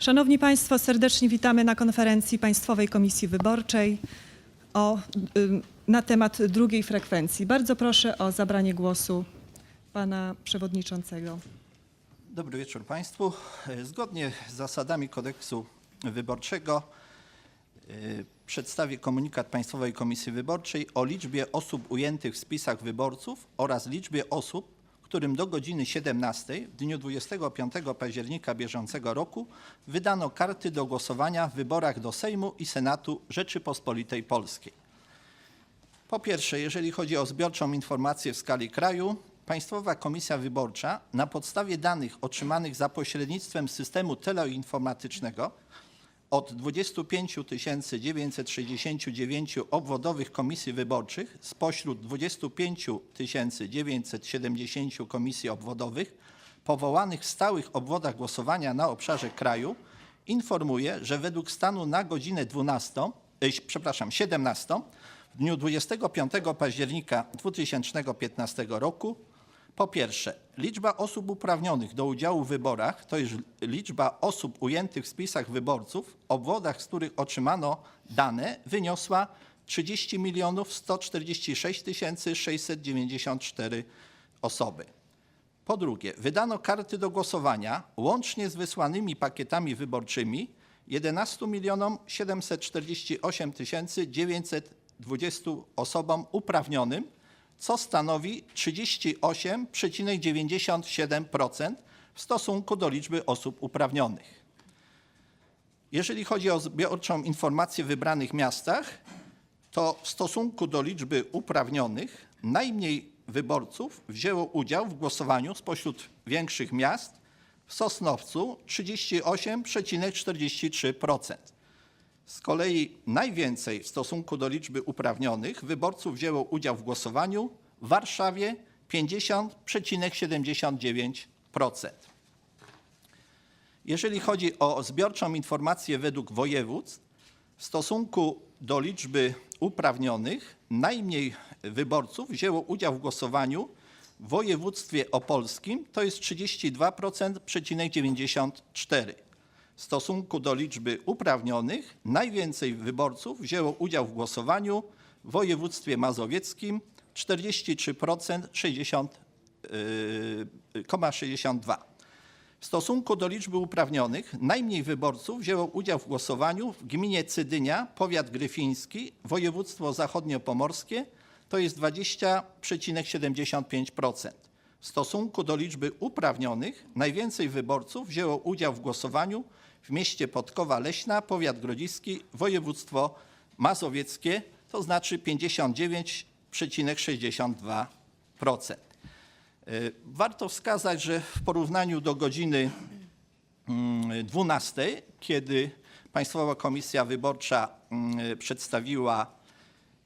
Szanowni Państwo, serdecznie witamy na konferencji Państwowej Komisji Wyborczej o, na temat drugiej frekwencji. Bardzo proszę o zabranie głosu pana przewodniczącego. Dobry wieczór Państwu. Zgodnie z zasadami kodeksu wyborczego e, przedstawię komunikat Państwowej Komisji Wyborczej o liczbie osób ujętych w spisach wyborców oraz liczbie osób, którym do godziny 17 w dniu 25 października bieżącego roku wydano karty do głosowania w wyborach do Sejmu i Senatu Rzeczypospolitej Polskiej. Po pierwsze, jeżeli chodzi o zbiorczą informację w skali kraju, Państwowa Komisja Wyborcza na podstawie danych otrzymanych za pośrednictwem systemu teleinformatycznego od 25 969 obwodowych komisji wyborczych spośród 25 970 komisji obwodowych powołanych w stałych obwodach głosowania na obszarze kraju informuje, że według stanu na godzinę 12, e, przepraszam, 17 w dniu 25 października 2015 roku po pierwsze, liczba osób uprawnionych do udziału w wyborach, to jest liczba osób ujętych w spisach wyborców, obwodach, z których otrzymano dane, wyniosła 30 milionów 146 694 osoby. Po drugie, wydano karty do głosowania łącznie z wysłanymi pakietami wyborczymi 11 milionom 748 920 osobom uprawnionym, co stanowi 38,97% w stosunku do liczby osób uprawnionych. Jeżeli chodzi o zbiorczą informację w wybranych miastach, to w stosunku do liczby uprawnionych najmniej wyborców wzięło udział w głosowaniu spośród większych miast w Sosnowcu 38,43%. Z kolei najwięcej w stosunku do liczby uprawnionych wyborców wzięło udział w głosowaniu w Warszawie 50,79%. Jeżeli chodzi o zbiorczą informację według województw, w stosunku do liczby uprawnionych najmniej wyborców wzięło udział w głosowaniu w województwie opolskim, to jest 32,94%. W stosunku do liczby uprawnionych najwięcej wyborców wzięło udział w głosowaniu w województwie mazowieckim 43%, 60,62. W stosunku do liczby uprawnionych najmniej wyborców wzięło udział w głosowaniu w gminie Cydynia, powiat gryfiński, województwo zachodniopomorskie, to jest 20,75%. W stosunku do liczby uprawnionych najwięcej wyborców wzięło udział w głosowaniu w mieście Podkowa Leśna, powiat grodziski, województwo mazowieckie, to znaczy 59,62%. Y, Warto wskazać, że w porównaniu do godziny mm, 12, kiedy Państwowa Komisja Wyborcza mm, przedstawiła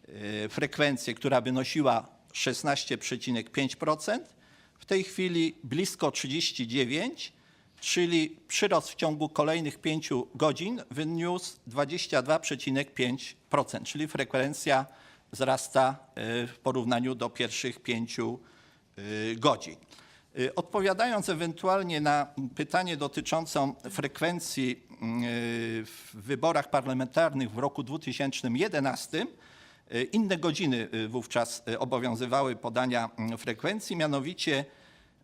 y, frekwencję, która wynosiła 16,5%, w tej chwili blisko 39, czyli przyrost w ciągu kolejnych 5 godzin wyniósł 22,5%, czyli frekwencja wzrasta y, w porównaniu do pierwszych 5 godzin. Y, Odpowiadając ewentualnie na pytanie dotyczące frekwencji w wyborach parlamentarnych w roku 2011, y, inne godziny wówczas obowiązywały podania frekwencji, mianowicie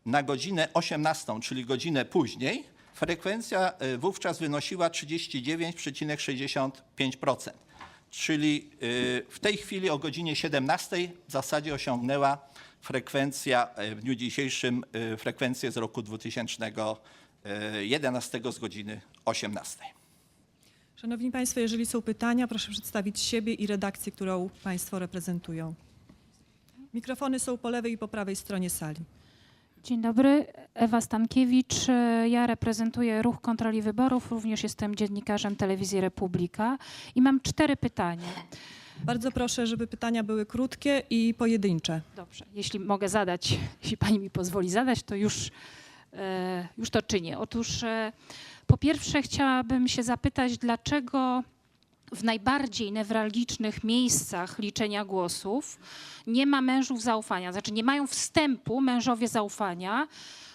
na godzinę 18, czyli godzinę później, frekwencja y, wówczas wynosiła 39,65%. Czyli y, w tej chwili o godzinie 17 w zasadzie osiągnęła frekwencja y, w dniu dzisiejszym frekwencję z roku 2011 z godziny 18. Szanowni Państwo, jeżeli są pytania, proszę przedstawić siebie i redakcję, którą Państwo reprezentują. Mikrofony są po lewej i po prawej stronie sali. Dzień dobry, Ewa Stankiewicz. Ja reprezentuję Ruch Kontroli Wyborów, również jestem dziennikarzem Telewizji Republika i mam cztery pytania. Bardzo proszę, żeby pytania były krótkie i pojedyncze. Dobrze, jeśli mogę zadać, jeśli pani mi pozwoli zadać, to już, e, już to czynię. Otóż e, po pierwsze chciałabym się zapytać, dlaczego w najbardziej newralgicznych miejscach liczenia głosów nie ma mężów zaufania, znaczy nie mają wstępu mężowie zaufania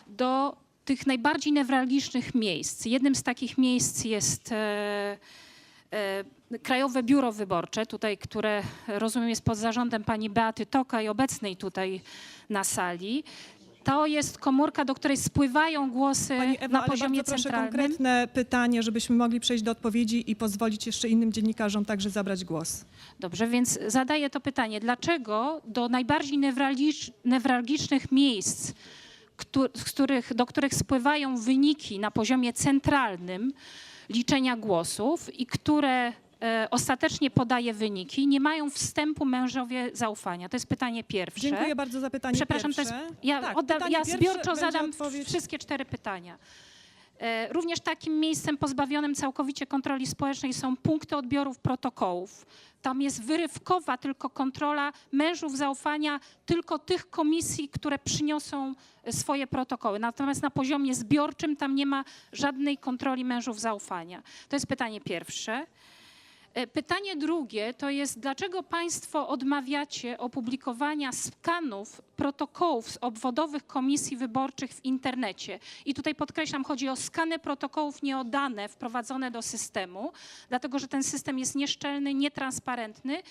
do tych najbardziej newralgicznych miejsc. Jednym z takich miejsc jest e, e, Krajowe Biuro Wyborcze, tutaj, które rozumiem jest pod zarządem pani Beaty Toka i obecnej tutaj na sali. To jest komórka, do której spływają głosy Pani Ewo, na ale poziomie bardzo proszę centralnym. konkretne pytanie, żebyśmy mogli przejść do odpowiedzi i pozwolić jeszcze innym dziennikarzom także zabrać głos. Dobrze, więc zadaję to pytanie. Dlaczego do najbardziej newralgicz, newralgicznych miejsc, któ- z których, do których spływają wyniki na poziomie centralnym liczenia głosów i które ostatecznie podaje wyniki, nie mają wstępu mężowie zaufania? To jest pytanie pierwsze. Dziękuję bardzo za pytanie Przepraszam, to pierwsze. jest, ja, Tak, odda, ja zbiorczo zadam odpowiedź- wszystkie cztery pytania. E, Również takim miejscem pozbawionym całkowicie kontroli społecznej są punkty odbiorów protokołów. Tam jest wyrywkowa tylko kontrola mężów zaufania, tylko tych komisji, które przyniosą e, swoje protokoły. Natomiast na poziomie zbiorczym tam nie ma żadnej kontroli mężów zaufania. To jest pytanie pierwsze. E, Pytanie drugie to jest, dlaczego Państwo odmawiacie opublikowania skanów protokołów z obwodowych komisji wyborczych w internecie? I tutaj podkreślam, chodzi o skany protokołów nieodane wprowadzone do systemu, dlatego że ten system jest nieszczelny, nietransparentny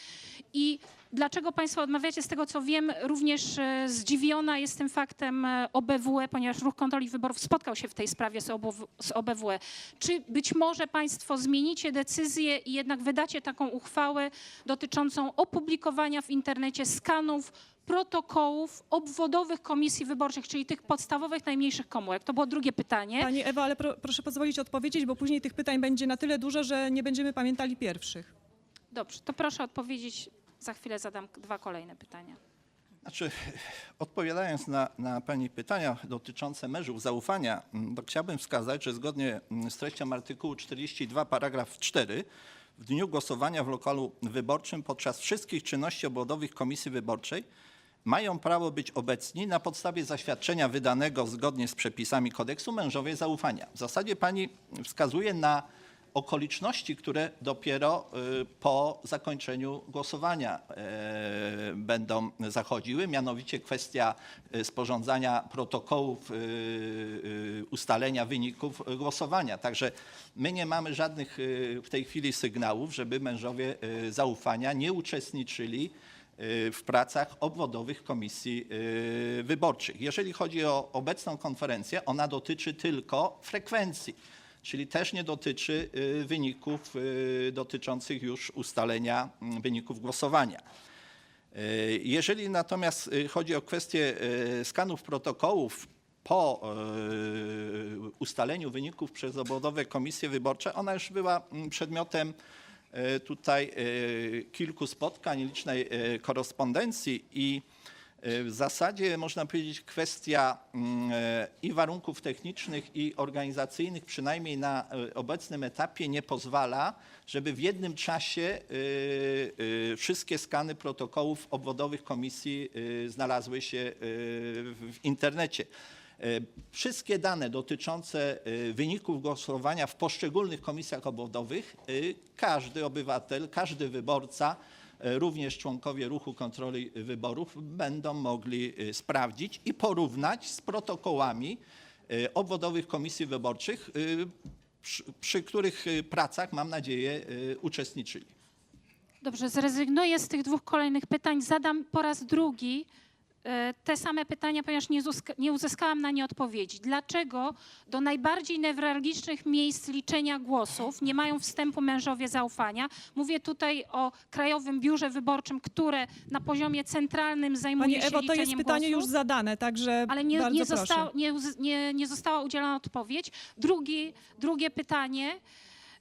i Dlaczego Państwo odmawiacie? Z tego co wiem, również e, zdziwiona jestem faktem e, OBWE, ponieważ Ruch Kontroli Wyborów spotkał się w tej sprawie z OBW z OBWE. Czy być może Państwo zmienicie decyzję i jednak wydacie taką uchwałę dotyczącą opublikowania w internecie skanów protokołów obwodowych komisji wyborczych, czyli tych podstawowych, najmniejszych komórek? To było drugie pytanie. Pani Ewa, ale pro, proszę pozwolić odpowiedzieć, bo później tych pytań będzie na tyle dużo, że nie będziemy pamiętali pierwszych. Dobrze, to proszę odpowiedzieć. Za chwilę zadam dwa kolejne pytania. Znaczy, odpowiadając na, na Pani pytania dotyczące mężów zaufania, mm, to chciałbym wskazać, że zgodnie mm, z treścią artykułu 42 paragraf 4 w dniu głosowania w lokalu wyborczym podczas wszystkich czynności obwodowych komisji wyborczej mają prawo być obecni na podstawie zaświadczenia wydanego zgodnie z przepisami kodeksu mężowie zaufania. W zasadzie Pani wskazuje na okoliczności, które dopiero y, po zakończeniu głosowania y, będą zachodziły, mianowicie kwestia y, sporządzania protokołów, y, y, ustalenia wyników głosowania. Także my nie mamy żadnych w tej chwili sygnałów, żeby mężowie zaufania nie uczestniczyli w pracach obwodowych komisji wyborczych. Jeżeli chodzi o obecną konferencję, ona dotyczy tylko frekwencji, czyli też nie dotyczy y, wyników y, dotyczących już ustalenia mm, wyników głosowania. Y, Jeżeli natomiast chodzi o kwestię skanów protokołów po ustaleniu wyników przez obwodowe komisje wyborcze, ona już była mm, przedmiotem tutaj kilku spotkań, licznej korespondencji i w zasadzie można powiedzieć kwestia mm, e, i warunków technicznych i organizacyjnych, przynajmniej na y, obecnym etapie nie pozwala, żeby w jednym czasie wszystkie skany protokołów obwodowych komisji znalazły się w internecie. Wszystkie dane dotyczące wyników głosowania w poszczególnych komisjach obwodowych każdy obywatel, każdy wyborca, również członkowie ruchu kontroli wyborów będą mogli y, sprawdzić i porównać z protokołami y, obwodowych komisji wyborczych, przy, przy których pracach, mam nadzieję, uczestniczyli. Dobrze, zrezygnuję z tych dwóch kolejnych pytań. Zadam po raz drugi e, te same pytania, ponieważ nie, uzyska, nie uzyskałam na nie odpowiedzi. Dlaczego do najbardziej newralgicznych miejsc liczenia głosów nie mają wstępu mężowie zaufania? Mówię tutaj o Krajowym Biurze Wyborczym, które na poziomie centralnym zajmuje Pani się Ewo, to jest pytanie już głosów. zadane, także Ale nie, nie, zostało, nie, nie, nie została udzielona odpowiedź. Drugi, drugie pytanie.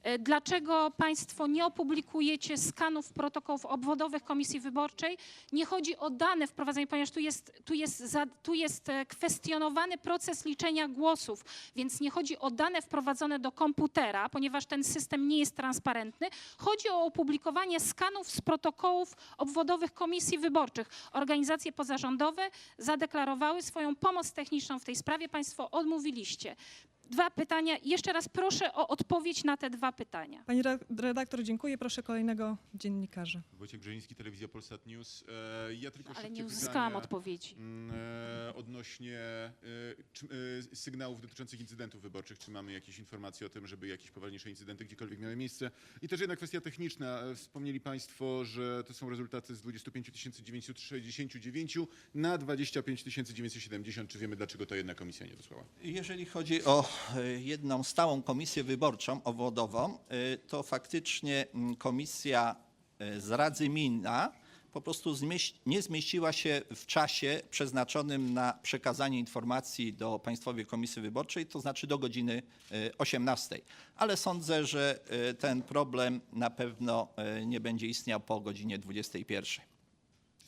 E, Dlaczego Państwo nie opublikujecie skanów protokołów obwodowych Komisji Wyborczej? Nie chodzi o dane wprowadzenie, ponieważ tu jest, tu, jest za, tu jest e, kwestionowany proces liczenia głosów, więc nie chodzi o dane wprowadzone do komputera, ponieważ ten system nie jest transparentny. Chodzi o opublikowanie skanów z protokołów obwodowych Komisji Wyborczych. Organizacje pozarządowe zadeklarowały swoją pomoc techniczną w tej sprawie. Państwo odmówiliście. Dwa pytania. Jeszcze raz proszę o odpowiedź na te dwa pytania. Pani re- redaktor, dziękuję. Proszę kolejnego dziennikarza. Wojciech Grzeński, Telewizja Polsat News. E, Ja tylko Ale nie uzyskałam pytanie, odpowiedzi. mm, e, odnośnie e, czy, e, sygnałów dotyczących incydentów wyborczych. Czy mamy jakieś informacje o tym, żeby jakieś poważniejsze incydenty gdziekolwiek miały miejsce? I też jedna kwestia techniczna. Wspomnieli Państwo, że to są rezultaty z 25 969 na 25 970. Czy wiemy, dlaczego to jedna komisja nie wysłała? Jeżeli chodzi o jedną stałą komisję wyborczą obwodową, e, to faktycznie mm, komisja e, z Radzy Mina po prostu nie zmieściła się w czasie przeznaczonym na przekazanie informacji do Państwowej Komisji Wyborczej, to znaczy do godziny e, 18. Ale sądzę, że ten problem na pewno nie będzie istniał po godzinie 21.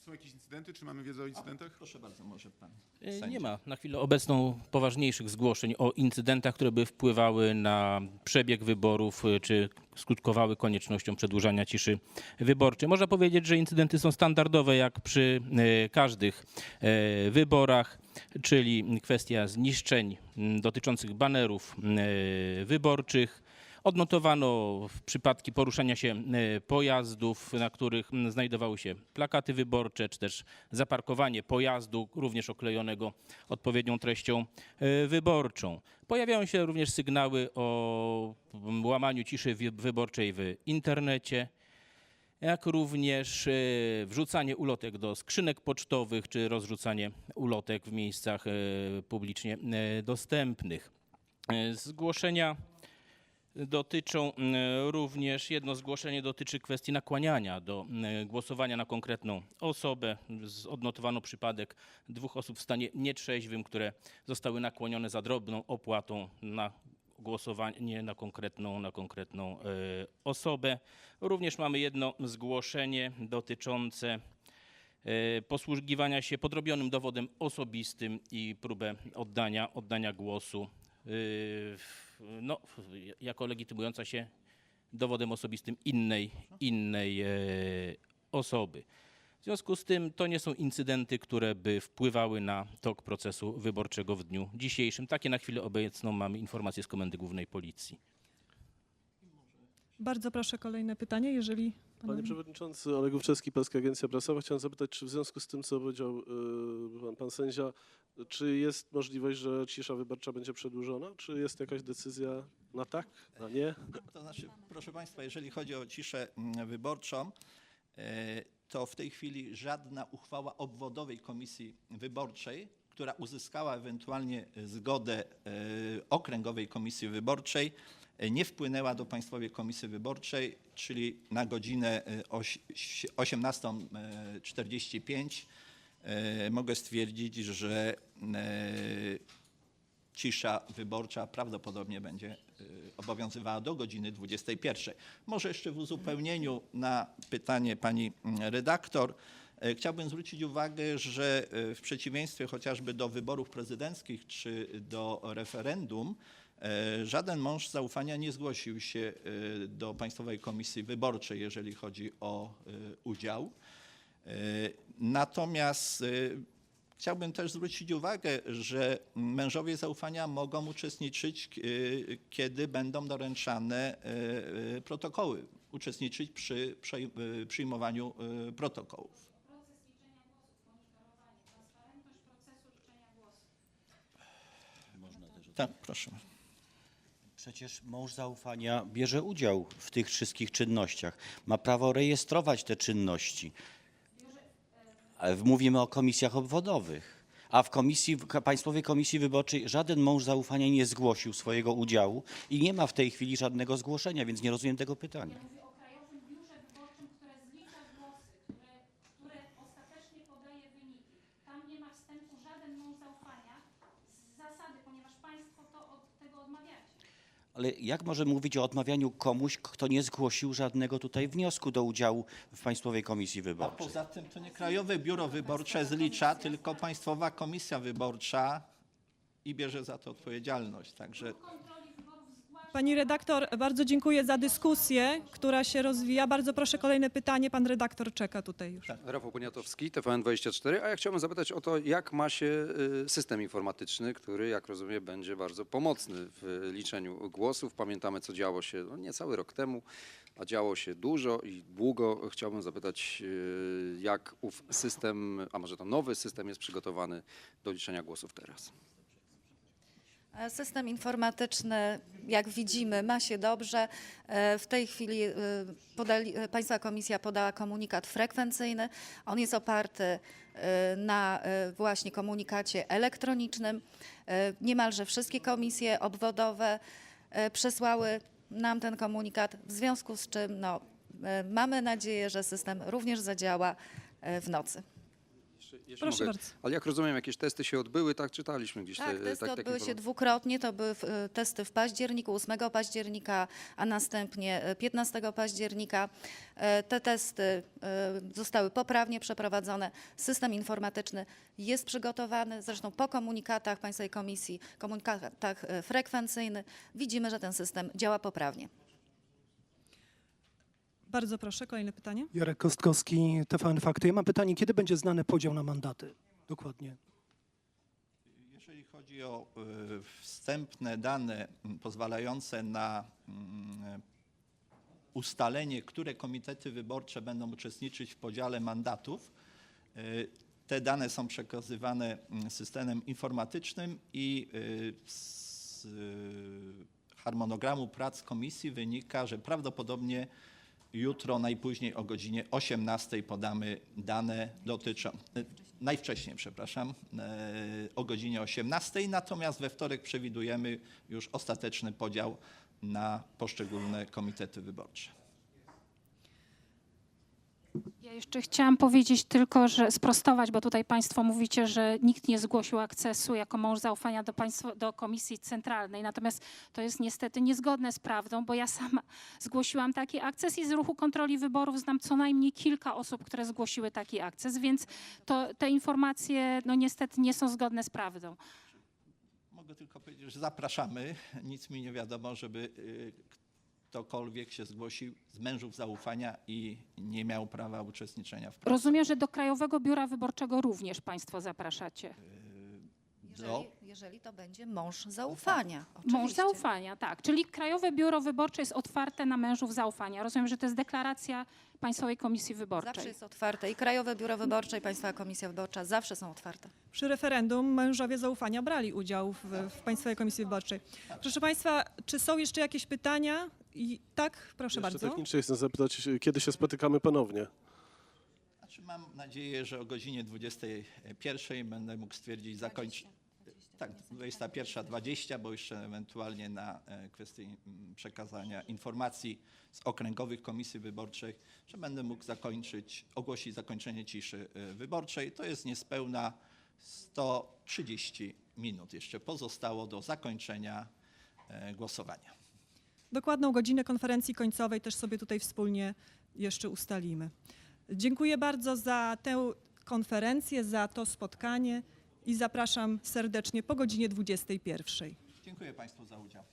Czy są jakieś incydenty? Czy mamy wiedzę o incydentach? Proszę bardzo, może pan. E, sędzia. Nie ma na chwilę obecną poważniejszych zgłoszeń o incydentach, które by wpływały na przebieg wyborów e, czy skutkowały koniecznością przedłużania ciszy wyborczej. Można powiedzieć, że incydenty są standardowe jak przy e, każdych wyborach, czyli kwestia zniszczeń dotyczących banerów wyborczych, Odnotowano przypadki poruszania się e, pojazdów, na których znajdowały się plakaty wyborcze, czy też zaparkowanie pojazdu, również oklejonego odpowiednią treścią e, wyborczą. Pojawiają się również sygnały o łamaniu ciszy wyborczej w internecie jak również e, wrzucanie ulotek do skrzynek pocztowych, czy rozrzucanie ulotek w miejscach publicznie dostępnych. Zgłoszenia dotyczą m, również, jedno zgłoszenie dotyczy kwestii nakłaniania do m, głosowania na konkretną osobę. Odnotowano przypadek dwóch osób w stanie nietrzeźwym, które zostały nakłonione za drobną opłatą na głosowanie na konkretną, na konkretną e, osobę. Również mamy jedno zgłoszenie dotyczące e, posługiwania się podrobionym dowodem osobistym i próbę oddania, oddania głosu e, w- no, jako legitymująca się dowodem osobistym innej, innej e, osoby. W związku z tym to nie są incydenty, które by wpływały na tok procesu wyborczego w dniu dzisiejszym. Takie na chwilę obecną mamy informacje z Komendy Głównej Policji. Bardzo proszę kolejne pytanie, jeżeli Panie panowie... Przewodniczący, Oleg Ówczewski, Polska Agencja Prasowa. Chciałem zapytać, czy w związku z tym, co powiedział y, pan, pan sędzia, czy jest możliwość, że cisza wyborcza będzie przedłużona? Czy jest jakaś decyzja na tak, na nie? To znaczy, proszę Państwa, jeżeli chodzi o ciszę mm, wyborczą, e, to w tej chwili żadna uchwała obwodowej komisji wyborczej, która uzyskała ewentualnie zgodę e, okręgowej komisji wyborczej, nie wpłynęła do Państwowej Komisji Wyborczej, czyli na godzinę e, oś- 18.45 e, mogę stwierdzić, że e, cisza wyborcza prawdopodobnie będzie obowiązywała do godziny 21. Może jeszcze w uzupełnieniu na pytanie pani mm, redaktor, e, chciałbym zwrócić uwagę, że e, w przeciwieństwie chociażby do wyborów prezydenckich czy do referendum, e, żaden mąż zaufania nie zgłosił się e, do Państwowej Komisji Wyborczej, jeżeli chodzi o e, udział. E, Natomiast e, Chciałbym też zwrócić uwagę, że mężowie zaufania mogą uczestniczyć, e, kiedy będą doręczane e, e, protokoły, uczestniczyć przy e, przyjmowaniu e, protokołów. Tak, proszę. Przecież mąż zaufania bierze udział w tych wszystkich czynnościach. Ma prawo rejestrować te czynności. Mówimy o komisjach obwodowych. A w komisji, w Państwowej Komisji Wyborczej żaden mąż zaufania nie zgłosił swojego udziału i nie ma w tej chwili żadnego zgłoszenia, więc nie rozumiem tego pytania. Mówię o Krajowym Biurze Wyborczym, które zlicza głosy, które, które ostatecznie podaje wyniki. Tam nie ma wstępu żaden mąż zaufania z zasady, ponieważ Państwo to od tego odmawiacie. Ale jak może mówić o odmawianiu komuś, kto nie zgłosił żadnego tutaj wniosku do udziału w Państwowej Komisji A Wyborczej? poza tym to nie Krajowe Biuro Wyborcze zlicza, tylko Państwowa Komisja Wyborcza i bierze za to odpowiedzialność. Także Pani redaktor, bardzo dziękuję za dyskusję, która się rozwija. Bardzo proszę kolejne pytanie. Pan redaktor czeka tutaj już. Rafał Poniatowski, TVN24, a ja chciałbym zapytać o to, jak ma się y, system informatyczny, który, jak rozumiem, będzie bardzo pomocny w liczeniu głosów. Pamiętamy, co działo się no, niecały rok temu, a działo się dużo i długo. Chciałbym zapytać, y, jak ów system, a może to nowy system jest przygotowany do liczenia głosów teraz. System informatyczny, jak widzimy, ma się dobrze. E, W tej chwili e, podali, e, Państwa Komisja podała komunikat frekwencyjny. On jest oparty na właśnie komunikacie elektronicznym. Niemalże wszystkie komisje obwodowe przesłały nam ten komunikat, w związku z czym no, mamy nadzieję, że system również zadziała w nocy. Jeszcze, Proszę mogę. bardzo. Ale jak rozumiem, jakieś testy się odbyły, tak czytaliśmy gdzieś Tak, te, testy tak- odbyły się dwukrotnie. To były e, testy w październiku, 8 października, a następnie e, 15 października. E, Te testy e, zostały poprawnie przeprowadzone. System informatyczny jest przygotowany. Zresztą po komunikatach Państwowej Komisji, komunikatach e, frekwencyjnych widzimy, że ten system działa poprawnie. Bardzo proszę, kolejne pytanie. Jarek Kostkowski, TVN Fakty. Ja mam pytanie, kiedy będzie znany podział na mandaty? Dokładnie. Jeżeli chodzi o y, wstępne dane pozwalające na mm, ustalenie, które komitety wyborcze będą uczestniczyć w podziale mandatów, y, te dane są przekazywane systemem informatycznym i y, z harmonogramu prac komisji wynika, że prawdopodobnie jutro najpóźniej o godzinie 18 podamy dane dotyczące, najwcześniej, przepraszam, e, o godzinie 18, natomiast we wtorek przewidujemy już ostateczny podział na poszczególne komitety wyborcze. Ja jeszcze chciałam powiedzieć tylko, że sprostować, bo tutaj Państwo mówicie, że nikt nie zgłosił akcesu jako mąż zaufania do, państwo, do Komisji Centralnej. Natomiast to jest niestety niezgodne z prawdą, bo ja sama zgłosiłam taki akces i z ruchu kontroli wyborów znam co najmniej kilka osób, które zgłosiły taki akces, więc to, te informacje no niestety nie są zgodne z prawdą. Mogę tylko powiedzieć, że zapraszamy. Nic mi nie wiadomo, żeby y, ktokolwiek się zgłosił z mężów zaufania i nie miał prawa uczestniczenia w pracy. Rozumiem, że do Krajowego Biura Wyborczego również Państwo zapraszacie. Do, Jeżeli, jeżeli to będzie mąż zaufania. Mąż oczywiście. zaufania, tak. Czyli Krajowe Biuro Wyborcze jest otwarte na mężów zaufania. Rozumiem, że to jest deklaracja Państwowej Komisji Wyborczej. Zawsze jest otwarte i Krajowe Biuro Wyborcze i Państwowa Komisja Wyborcza zawsze są otwarte. Przy referendum mężowie zaufania brali udział w, w Państwowej Komisji Wyborczej. Proszę Państwa, czy są jeszcze jakieś pytania? I, tak, proszę Jeszcze bardzo. technicznie chcę zapytać, kiedy się spotykamy ponownie? znaczy mam nadzieję, że o godzinie 21 będę mógł stwierdzić zakończyć. Tak, 21.20, bo jeszcze ewentualnie na e, kwestię przekazania informacji z okręgowych komisji wyborczych, że będę mógł zakończyć, ogłosić zakończenie ciszy e, wyborczej. To jest niespełna 130 minut jeszcze pozostało do zakończenia e, głosowania. Dokładną godzinę konferencji końcowej też sobie tutaj wspólnie jeszcze ustalimy. Dziękuję bardzo za tę konferencję, za to spotkanie i zapraszam serdecznie po godzinie 21. Dziękuję Państwu za udział.